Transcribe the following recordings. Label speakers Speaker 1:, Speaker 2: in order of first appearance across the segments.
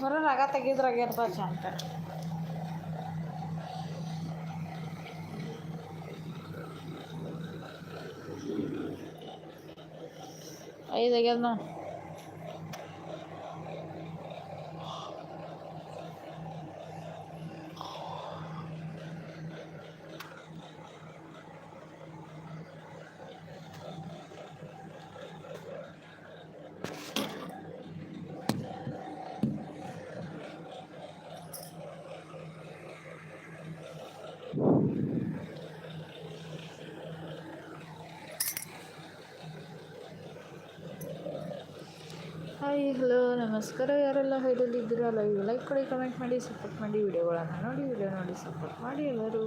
Speaker 1: ಬರೋ ರಗ ತೆಗಿದ್ರಾಗ ಚಂತ ಐದು ಆಗ್ಯದ ನಾವು ಹಾಯ್ ಹಲೋ, ನಮಸ್ಕಾರ ಯಾರೆಲ್ಲ ಹೈದಲ್ಲಿದ್ದೀರಾ ಲೈವ್ ಲೈಕ್ ಕೊಡಿ, ಕಮೆಂಟ್ ಮಾಡಿ ಸಪೋರ್ಟ್ ಮಾಡಿ ವಿಡಿಯೋಗಳನ್ನು ನೋಡಿ, ವಿಡಿಯೋ ನೋಡಿ ಸಪೋರ್ಟ್ ಮಾಡಿ ಎಲ್ಲರೂ.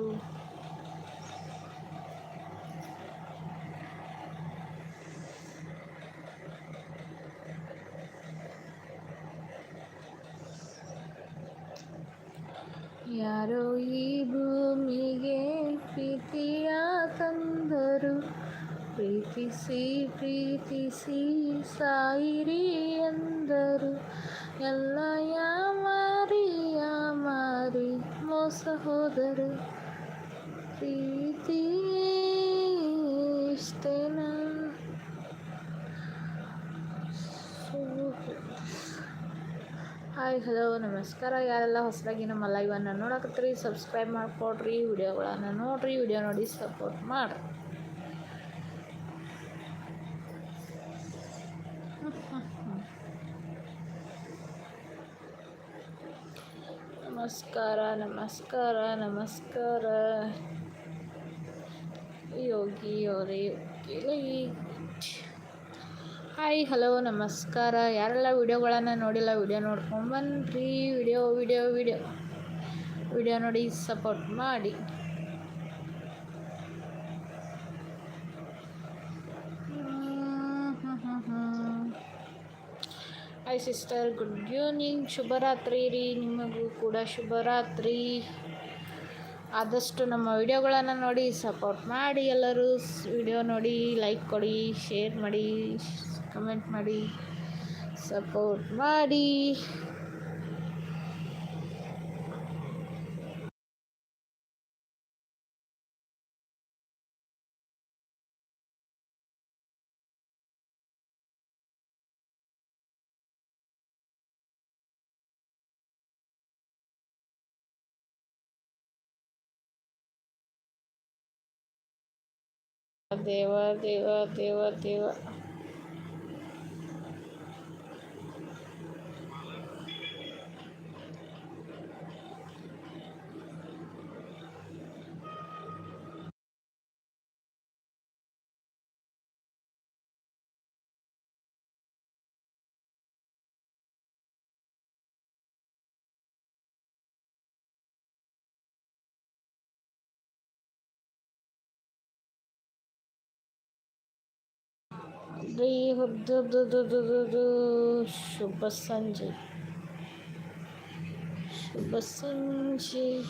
Speaker 1: ಯಾರೋ ಈ ಭೂಮಿಗೆ ಪ್ರೀತಿಯ ತಂದರು. ಪ್ರೀತಿಸಿ ಪ್ರೀತಿಸಿ ಸಾಯಿರಿ ಎಂದರು ಎಲ್ಲ ಯಾಮಾರಿ ಯಾಮಾರಿ ಮೋಸ ಹೋದರು. ಪ್ರೀತಿ ಇಷ್ಟೇನ? ಹಾಯ್, ಹಲೋ, ನಮಸ್ಕಾರ. ಯಾರೆಲ್ಲ ಹೊಸದಾಗಿ ನಮ್ಮ ಲೈವನ್ನು ನೋಡಕತ್ತೀರಿ ಸಬ್ಸ್ಕ್ರೈಬ್ ಮಾಡಿಕೊಡ್ರಿ ವಿಡಿಯೋಗಳನ್ನು ನೋಡಿರಿ ವಿಡಿಯೋ ನೋಡಿ ಸಪೋರ್ಟ್ ಮಾಡಿರಿ. ನಮಸ್ಕಾರ ನಮಸ್ಕಾರ ನಮಸ್ಕಾರ. ಯೋಗಿ ಅವರೇ ಹಾಯ್ ಹಲೋ ನಮಸ್ಕಾರ. ಯಾರೆಲ್ಲ ವಿಡಿಯೋಗಳನ್ನು ನೋಡಿಲ್ಲ, ವಿಡಿಯೋ ನೋಡ್ಕೊಂಡು ಬನ್ನಿರಿ ವಿಡಿಯೋ ವಿಡಿಯೋ ವಿಡಿಯೋ. ವಿಡಿಯೋ ನೋಡಿ ಸಪೋರ್ಟ್ ಮಾಡಿ ಹಾಯ್ ಸಿಸ್ಟರ್, ಗುಡ್ ಈವ್ನಿಂಗ್. ಶುಭರಾತ್ರಿ ರೀ, ನಿಮಗೂ ಕೂಡ ಶುಭರಾತ್ರಿ. ಆದಷ್ಟು ನಮ್ಮ ವಿಡಿಯೋಗಳನ್ನು ನೋಡಿ ಸಪೋರ್ಟ್ ಮಾಡಿ ಎಲ್ಲರೂ. ವಿಡಿಯೋ ನೋಡಿ ಲೈಕ್ ಕೊಡಿ ಶೇರ್ ಮಾಡಿ ಕಮೆಂಟ್ ಮಾಡಿ ಸಪೋರ್ಟ್ ಮಾಡಿ. देवा देवा देवा देवा. शुभ संजय। शुभ संजय।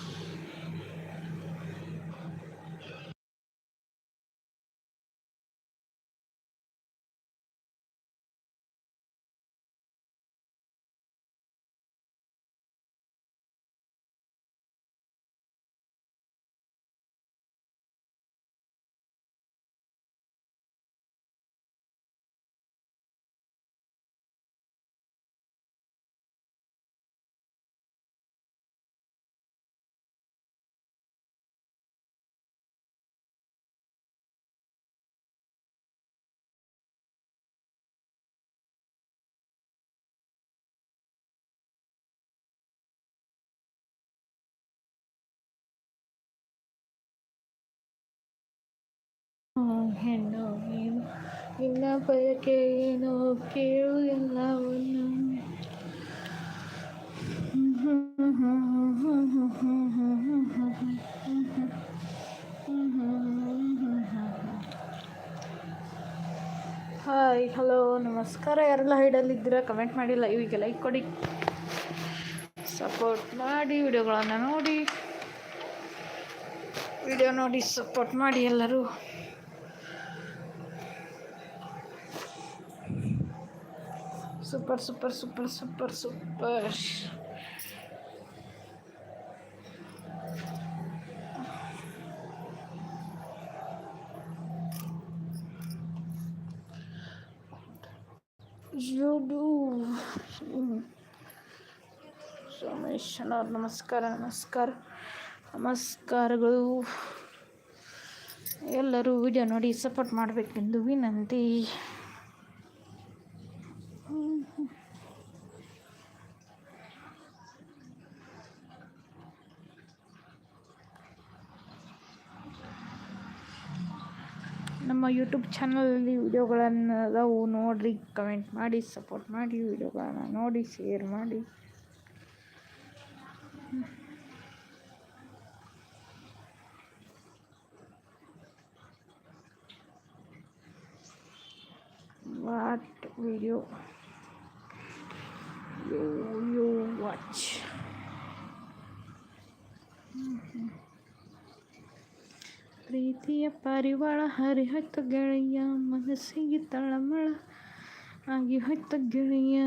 Speaker 1: ಹೆಣ್ಣು, ನೀನು ನಿನ್ನ ಬಯಕೆ ಏನು? ಕೇಳು ಎಲ್ಲವನ್ನು. ಹಾಯ್ ಹಲೋ ನಮಸ್ಕಾರ. ಯಾರೆಲ್ಲ ಹೈಡಲ್ಲಿದ್ದೀರ ಕಮೆಂಟ್ ಮಾಡಿ ಲೈವಿಗೆ ಲೈಕ್ ಕೊಡಿ. ಸಪೋರ್ಟ್ ಮಾಡಿ ವಿಡಿಯೋಗಳನ್ನು ನೋಡಿ. ವಿಡಿಯೋ ನೋಡಿ ಸಪೋರ್ಟ್ ಮಾಡಿ ಎಲ್ಲರೂ. Super super super super super ಯೂಡು ಸೋಮೇಶನವ್ರು ನಮಸ್ಕಾರ ನಮಸ್ಕಾರ. ನಮಸ್ಕಾರಗಳು. ಎಲ್ಲರೂ ವಿಡಿಯೋ ನೋಡಿ ಸಪೋರ್ಟ್ ಮಾಡಬೇಕೆಂದು ವಿನಂತಿ ನಮ್ಮ ಯೂಟ್ಯೂಬ್ ಚಾನಲಲ್ಲಿ ವಿಡಿಯೋಗಳನ್ನು ಅದಾವು, ನೋಡಿರಿ ಕಮೆಂಟ್ ಮಾಡಿ ಸಪೋರ್ಟ್ ಮಾಡಿ ವಿಡಿಯೋಗಳನ್ನು ನೋಡಿ ಶೇರ್ ಮಾಡಿ. What video you you watch ಪ್ರೀತಿಯ ಪರಿವಾಳ ಹರಿಹೊತ್ತ ಗೆಳೆಯ, ಮನಸ್ಸಿಗೆ ತಳಮಳ ಆಗಿ ಹೊತ್ತ ಗೆಳೆಯ.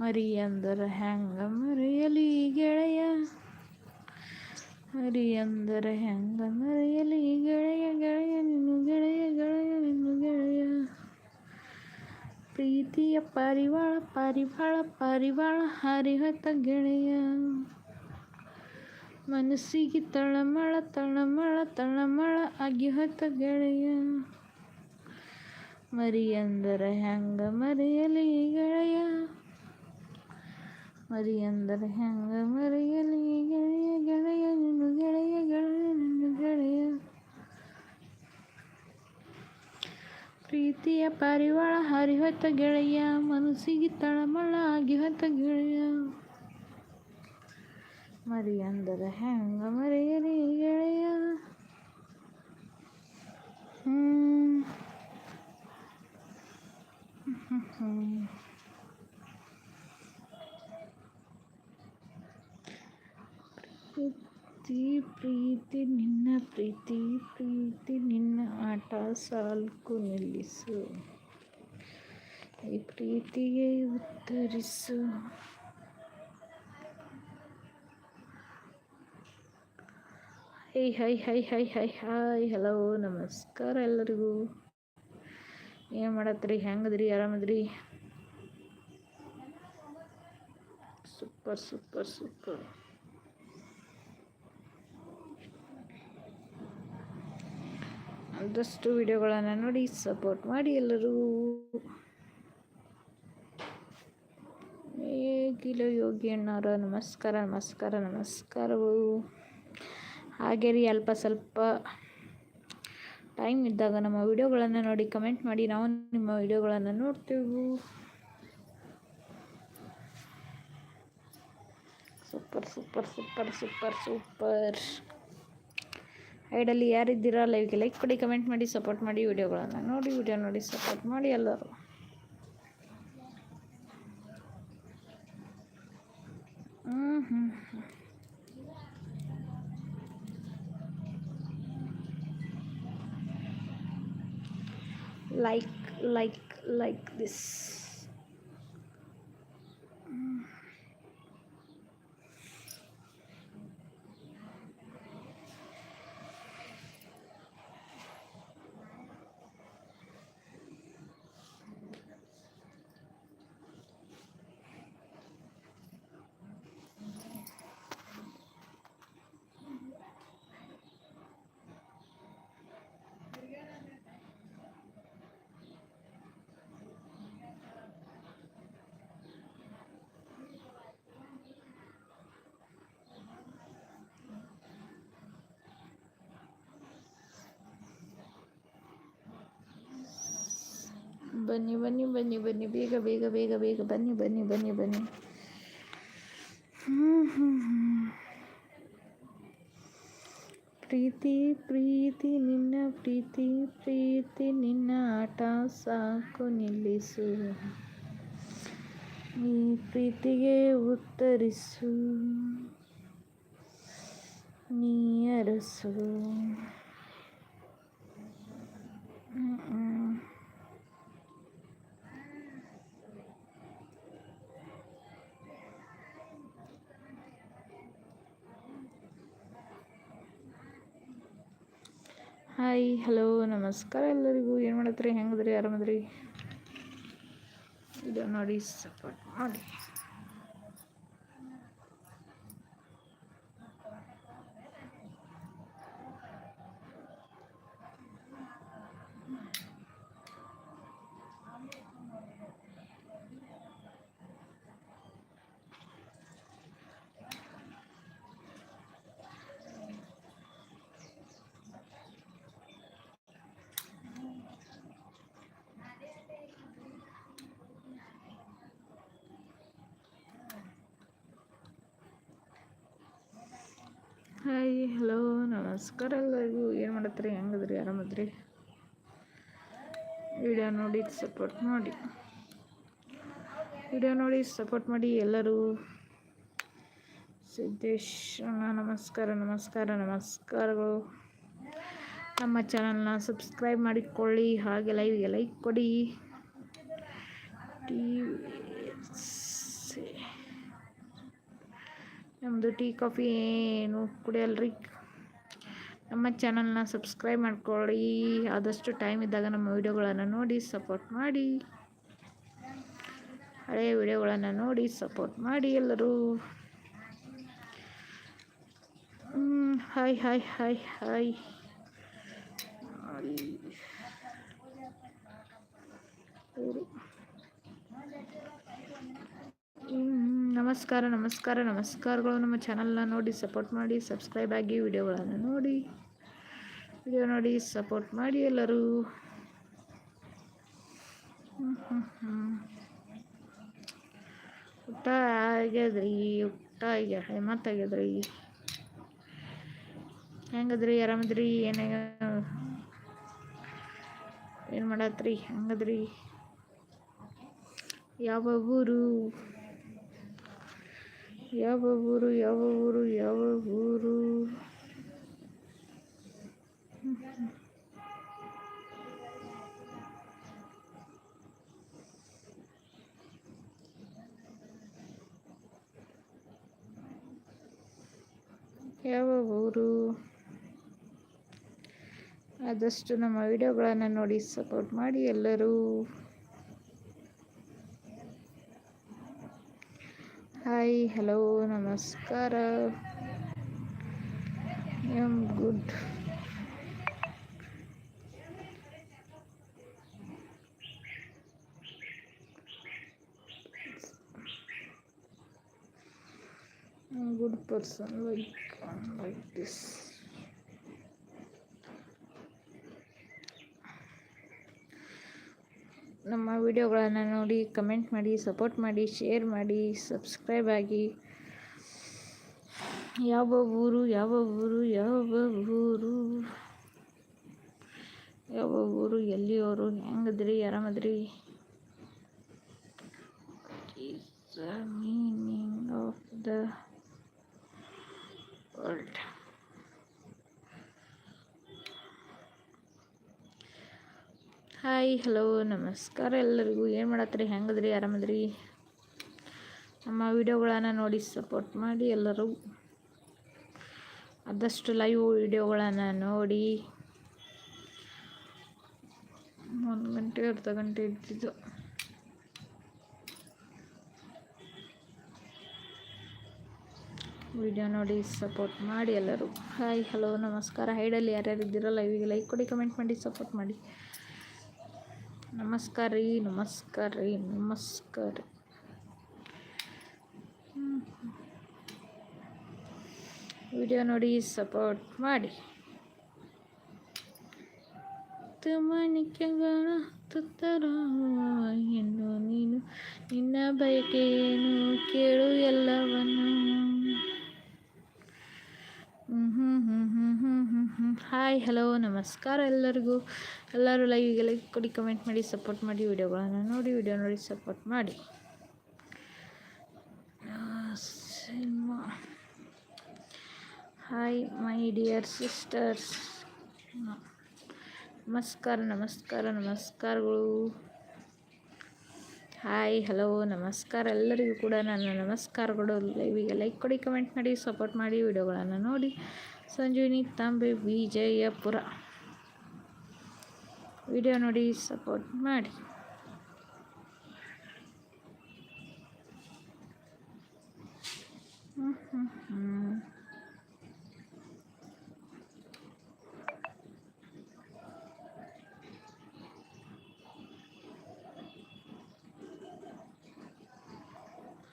Speaker 1: ಮರಿ ಅಂದರ ಹೆಂಗ ಮರೆಯಲಿ ಗೆಳೆಯ? ಮರಿ ಅಂದರೆ ಹೆಂಗ ಮರೆಯಲಿ ಗೆಳೆಯ? ಗೆಳೆಯ ಗೆಳೆಯ ಗೆಳೆಯ ಗೆಳೆಯ. ಪ್ರೀತಿಯ ಪರಿವಾಳ ಪರಿವಾಳ ಪರಿವಾಳ ಹರಿಹೊತ್ತ ಗೆಳೆಯ. ಮನಸ್ಸಿಗೆ ತಳಮಳ ತಳಮಳ ತಳಮಳ ಆಗಿ ಹೊತ್ತ ಗೆಳೆಯ. ಮರಿ ಅಂದರ ಹೆಂಗ ಮರೆಯಲಿ ಗೆಳೆಯ? ಮರಿ ಅಂದರ ಹೆಂಗ ಮರೆಯಲಿ ಗೆಳೆಯ? ಗೆಳೆಯ, ನಿನ್ನ ಗೆಳೆಯ ಗೆಳೆಯ, ನಿನ್ನ ಗೆಳೆಯ. ಪ್ರೀತಿಯ ಪಾರಿವಾಳ ಹರಿಹೊತ್ತ ಗೆಳೆಯ. ಮನಸ್ಸಿಗೆ ತಳಮಳ ಆಗಿ ಹೊತ್ತ ಗೆಳೆಯ. ಮರಿ ಅಂದರ ಹೆಂಗ ಮರೆಯಲಿ ಗೆಳೆಯ. ಪ್ರೀತಿ ಪ್ರೀತಿ, ನಿನ್ನ ಪ್ರೀತಿ ಪ್ರೀತಿ, ನಿನ್ನ ಆಟ ಸಾಲ್ಕು ನಿಲ್ಲಿಸು. ಈ ಪ್ರೀತಿಗೆ ಉತ್ತರಿಸು. Hi hi hi hi hi, hi hello ನಮಸ್ಕಾರ ಎಲ್ಲರಿಗೂ. ಏನು ಮಾಡತ್ರಿ? ಹೆಂಗದ್ರಿ? ಆರಾಮದ್ರಿ? Super super super. ಆದಷ್ಟು ವಿಡಿಯೋಗಳನ್ನು ನೋಡಿ ಸಪೋರ್ಟ್ ಮಾಡಿ ಎಲ್ಲರೂ. ಹೇಗಿಲ್ಲ ಯೋಗಿ ಅಣ್ಣಾರ, ನಮಸ್ಕಾರ ನಮಸ್ಕಾರ ನಮಸ್ಕಾರಗಳು ಹಾಗೆ ರೀ ಅಲ್ಪ ಸ್ವಲ್ಪ ಟೈಮ್ ಇದ್ದಾಗ ನಮ್ಮ ವಿಡಿಯೋಗಳನ್ನು ನೋಡಿ ಕಮೆಂಟ್ ಮಾಡಿ. ನಾವು ನಿಮ್ಮ ವಿಡಿಯೋಗಳನ್ನು ನೋಡ್ತೇವೆ. Super super super super super ಐಡಲ್ಲಿ ಯಾರಿದ್ದೀರಾ ಲೈವ್ಗೆ ಲೈಕ್ ಕೊಡಿ ಕಮೆಂಟ್ ಮಾಡಿ ಸಪೋರ್ಟ್ ಮಾಡಿ ವಿಡಿಯೋಗಳನ್ನು ನೋಡಿ ವಿಡಿಯೋ ನೋಡಿ ಸಪೋರ್ಟ್ ಮಾಡಿ ಎಲ್ಲರೂ. ಹ್ಞೂ ಹ್ಞೂ like like like this ಬನ್ನಿ ಬನ್ನಿ ಬನ್ನಿ ಬನ್ನಿ. ಬೇಗ ಬೇಗ ಬೇಗ ಬೇಗ ಬನ್ನಿ ಬನ್ನಿ ಬನ್ನಿ ಬನ್ನಿ. ಪ್ರೀತಿ ಪ್ರೀತಿ, ನಿನ್ನ ಪ್ರೀತಿ ಪ್ರೀತಿ, ನಿನ್ನ ಆಟ ಸಾಕು, ನಿಲ್ಲಿಸು. ಈ ಪ್ರೀತಿಗೆ ಉತ್ತರಿಸು. ನೀ ಅರಸು. ಹಾಯ್ ಹಲೋ ನಮಸ್ಕಾರ ಎಲ್ಲರಿಗೂ. ಏನು ಮಾಡತ್ರಿ ಹೆಂಗದ್ರಿ? ಆರಾಮದ್ರಿ? ಇದು ನೋಡಿ ಸಪೋರ್ಟ್ ಮಾಡಿ. ಹಾಯ್ ಹಲೋ ನಮಸ್ಕಾರ ಎಲ್ಲರಿಗೂ. ಏನು ಮಾಡತ್ರಿ ಹೆಂಗದ್ರಿ? ಆರಾಮದ್ರಿ? ವಿಡಿಯೋ ನೋಡಿ ಸಪೋರ್ಟ್ ಮಾಡಿ. ವಿಡಿಯೋ ನೋಡಿ ಸಪೋರ್ಟ್ ಮಾಡಿ ಎಲ್ಲರೂ. ಸಿದ್ದೇಶ್ ನಮಸ್ಕಾರ ನಮಸ್ಕಾರ, ನಮಸ್ಕಾರಗಳು. ನಮ್ಮ ಚಾನಲ್ನ ಸಬ್ಸ್ಕ್ರೈಬ್ ಮಾಡಿಕೊಳ್ಳಿ. ಹಾಗೆ ಲೈವ್ಗೆ ಲೈಕ್ ಕೊಡಿ. ಟಿ ನಮ್ಮದು ಟೀ, ಕಾಫಿ ಏನು ಕುಡಿಯಲ್ರಿ? ನಮ್ಮ ಚಾನಲ್ನ ಸಬ್ಸ್ಕ್ರೈಬ್ ಮಾಡ್ಕೊಳ್ಳಿ. ಆದಷ್ಟು ಟೈಮ್ ಇದ್ದಾಗ ನಮ್ಮ ವಿಡಿಯೋಗಳನ್ನು ನೋಡಿ ಸಪೋರ್ಟ್ ಮಾಡಿ. ಹಳೆಯ ವಿಡಿಯೋಗಳನ್ನು ನೋಡಿ ಸಪೋರ್ಟ್ ಮಾಡಿ ಎಲ್ಲರೂ. ಹಾಯ್ ಹಾಯ್ ಹಾಯ್ ಹಾಯ್ ಇವ್ರು. ನಮಸ್ಕಾರ ನಮಸ್ಕಾರ, ನಮಸ್ಕಾರಗಳು. ನಮ್ಮ ಚಾನಲ್ನ ನೋಡಿ ಸಪೋರ್ಟ್ ಮಾಡಿ ಸಬ್ಸ್ಕ್ರೈಬ್ ಆಗಿ ವಿಡಿಯೋಗಳನ್ನು ನೋಡಿ. ವಿಡಿಯೋ ನೋಡಿ ಸಪೋರ್ಟ್ ಮಾಡಿ ಎಲ್ಲರೂ. ಊಟ ಆಗ್ಯದ್ರಿ, ಊಟ ಆಗ್ಯ? ಮತ್ತಾಗ್ಯದ್ರಿ ಹೆಂಗದ್ರಿ? ಆರಾಮದ್ರಿ? ಏನಾಗ ಏನು ಮಾಡತ್ರಿ? ಹೆಂಗದ್ರಿ? ಯಾವ ಊರು? ಯಾವ ಊರು ಯಾವ ಊರು ಯಾವ ಊರು? ಯಾವ ಊರು? ಆದಷ್ಟು ನಮ್ಮ ವಿಡಿಯೋಗಳನ್ನು ನೋಡಿ ಸಪೋರ್ಟ್ ಮಾಡಿ ಎಲ್ಲರೂ. ಹಾಯ್ ಹಲೋ ನಮಸ್ಕಾರ am good good person like like this ನಮ್ಮ ವಿಡಿಯೋಗಳನ್ನು ನೋಡಿ ಕಮೆಂಟ್ ಮಾಡಿ ಸಪೋರ್ಟ್ ಮಾಡಿ ಶೇರ್ ಮಾಡಿ ಸಬ್ಸ್ಕ್ರೈಬ್ ಆಗಿ. ಯಾವ ಊರು ಯಾವ ಊರು ಯಾವ ಊರು? ಯಾವ ಊರು ಎಲ್ಲಿಯವರು ಹೆಂಗದ್ರಿ, ಆರಾಮದ್ರಿ? Meaning of the world hi, hello, ನಮಸ್ಕಾರ ಎಲ್ಲರಿಗೂ. ಏನು ಮಾಡತ್ತೀರಿ? ಹೆಂಗದ್ರಿ? ಆರಾಮದ್ರಿ? ನಮ್ಮ ವಿಡಿಯೋಗಳನ್ನು ನೋಡಿ ಸಪೋರ್ಟ್ ಮಾಡಿ ಎಲ್ಲರೂ. ಆದಷ್ಟು ಲೈವ್ ವಿಡಿಯೋಗಳನ್ನು ನೋಡಿ. ಒಂದು ಗಂಟೆ, ಅರ್ಧ ಗಂಟೆ ಇದ್ದಿದ್ದು ವಿಡಿಯೋ ನೋಡಿ ಸಪೋರ್ಟ್ ಮಾಡಿ ಎಲ್ಲರೂ. ಹಾಯ್, ಹಲೋ, ನಮಸ್ಕಾರ. ಹೈಡಲ್ಲಿ ಯಾರ್ಯಾರು ಇದ್ದೀರೋ ಲೈವಿಗೆ ಲೈಕ್ ಕೊಡಿ ಕಮೆಂಟ್ ಮಾಡಿ ಸಪೋರ್ಟ್ ಮಾಡಿ. ನಮಸ್ಕಾರ ರೀ ನಮಸ್ಕಾರ ರೀ, ನಮಸ್ಕಾರ ವಿಡಿಯೋ ನೋಡಿ ಸಪೋರ್ಟ್ ಮಾಡಿ. ಮುತ್ತು ಮಾಣಿಕ್ಯಗಳ ತುತ್ತರ ನೀನು ನಿನ್ನ ಬಯಕೆಯೇನು ಕೇಳು ಎಲ್ಲವನ್ನು. ಹಾಯ್ ಹಲೋ ನಮಸ್ಕಾರ ಎಲ್ಲರಿಗೂ ಎಲ್ಲರೂ ಲೈವಿಗೆ ಲೈಕ್ ಕೊಡಿ ಕಮೆಂಟ್ ಮಾಡಿ ಸಪೋರ್ಟ್ ಮಾಡಿ ವಿಡಿಯೋಗಳನ್ನು ನೋಡಿ ವಿಡಿಯೋ ನೋಡಿ ಸಪೋರ್ಟ್ ಮಾಡಿ cinema hi my dear sisters ನಮಸ್ಕಾರ ನಮಸ್ಕಾರ ನಮಸ್ಕಾರಗಳು ಹಾಯ್, ಹಲೋ, ನಮಸ್ಕಾರ. ಎಲ್ಲರಿಗೂ ಕೂಡ ನನ್ನ ನಮಸ್ಕಾರಗಳು ಲೈವಿಗೆ ಲೈಕ್ ಕೊಡಿ, ಕಮೆಂಟ್ ಮಾಡಿ, ಸಪೋರ್ಟ್ ಮಾಡಿ ವಿಡಿಯೋಗಳನ್ನು ನೋಡಿ. ಸಂಜೀವಿನಿ, ತಾಂಬೆ, ವಿಜಯಪುರ. ವಿಡಿಯೋ ನೋಡಿ, ಸಪೋರ್ಟ್ ಮಾಡಿ. ಹ್ಞೂ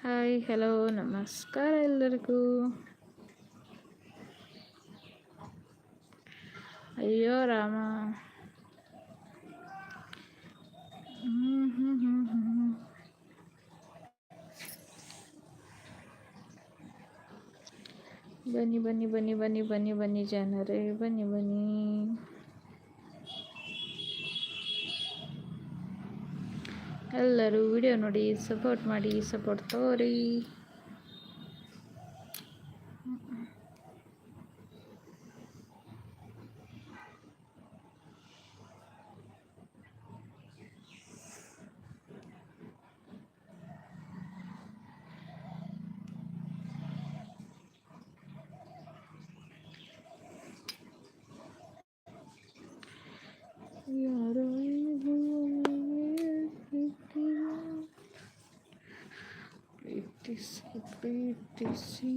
Speaker 1: ಹಾಯ್ ಹಲೋ ನಮಸ್ಕಾರ ಎಲ್ಲರಿಗೂ ಅಯ್ಯೋ ರಾಮ ಹ್ಮ್ ಹ್ಮ್ ಹ್ಮ್ ಹ್ಮ್. ಬನ್ನಿ ಬನ್ನಿ ಬನ್ನಿ ಬನ್ನಿ ಬನ್ನಿ ಬನ್ನಿ ಜನರೇ ಬನ್ನಿ ಬನ್ನಿ ಎಲ್ಲರೂ ವಿಡಿಯೋ ನೋಡಿ ಸಪೋರ್ಟ್ ಮಾಡಿ ಸಪೋರ್ಟ್ ತೋರಿ ಪ್ರೀತಿಸಿ ಪ್ರೀತಿಸಿ